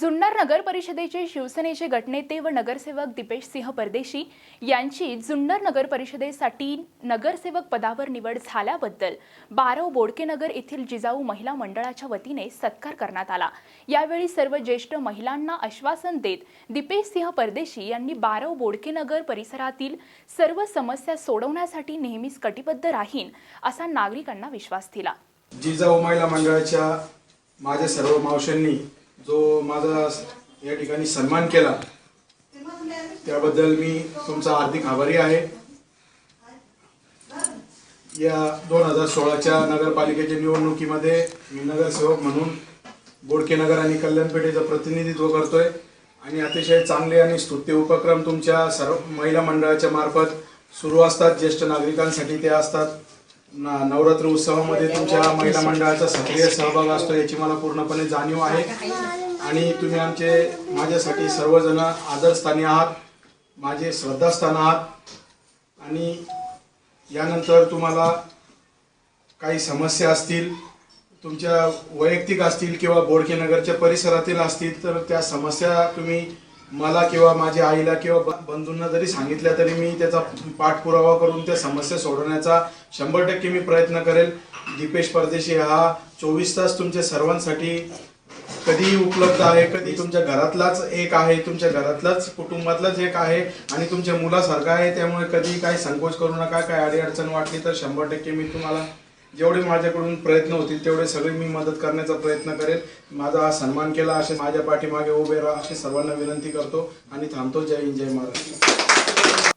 जुन्नर नगर परिषदेचे शिवसेनेचे गटनेते व नगरसेवक दिपेश सिंह परदेशी यांची जुन्नर नगर परिषदेसाठी नगरसेवक पदावर निवड झाल्याबद्दल बारव बोडकेनगर येथील जिजाऊ महिला मंडळाच्या वतीने सत्कार करण्यात आला. यावेळी सर्व ज्येष्ठ महिलांना आश्वासन देत दिपेश सिंह परदेशी यांनी बारव बोडकेनगर परिसरातील सर्व समस्या सोडवण्यासाठी नेहमीच कटिबद्ध राहीन असा नागरिकांना विश्वास दिला. जिजाऊ महिला मंडळाच्या माझ्या सर्व मावशांनी जो माझा या ठिकाणी सन्मान केला त्याबद्दल मी तुमचा हार्दिक आभारी आहे. या दोन हजार सोळाच्या नगरपालिकेच्या निवडणुकीमध्ये मी नगरसेवक म्हणून बोडकेनगर आणि कल्याणपेठेचं प्रतिनिधित्व करतोय. आणि अतिशय चांगले आणि स्तुत्य उपक्रम तुमच्या सर्व महिला मंडळाच्या मार्फत सुरू असतात. ज्येष्ठ नागरिकांसाठी ते असतात. नवरात्र उत्सवामध्ये तुमच्या महिला मंडळाचा सक्रिय सहभाग असतो याची मला पूर्णपणे जाणीव आहे. आणि तुम्ही आमचे माझ्यासाठी सर्वजण आदरस्थानी आहात माझे श्रद्धास्थान आहात. आणि यानंतर तुम्हाला काही समस्या असतील तुमच्या वैयक्तिक असतील किंवा बोडकेनगरच्या परिसरातील असतील तर त्या समस्या तुम्ही मला किंवा माझ्या आईला किंवा ब- बंधूंना जरी सांगितल्या तरी मी त्याचा पाठपुरावा करून त्या समस्या सोडवण्याचा शंभर टक्के मी प्रयत्न करेल. दीपेश परदेशी हा चोवीस तास तुमच्या सर्वांसाठी कधीही उपलब्ध आहे कधी तुमच्या घरातलाच एक आहे तुमच्या घरातलाच कुटुंबातलाच एक आहे आणि तुमच्या मुलासारखा आहे त्यामुळे कधी काही संकोच करू नका काय अडीअडचण वाटली तर शंभर टक्के मी तुम्हाला जेवढे माझ्याकडून प्रयत्न होतील तेवढे सगळे मी मदत करण्याचा प्रयत्न करेल. माझा हा सन्मान केला असे माझ्या पाठीमागे उभे राहा अशी सर्वांना विनंती करतो आणि थांबतो. जय हिंद जय महाराष्ट्र.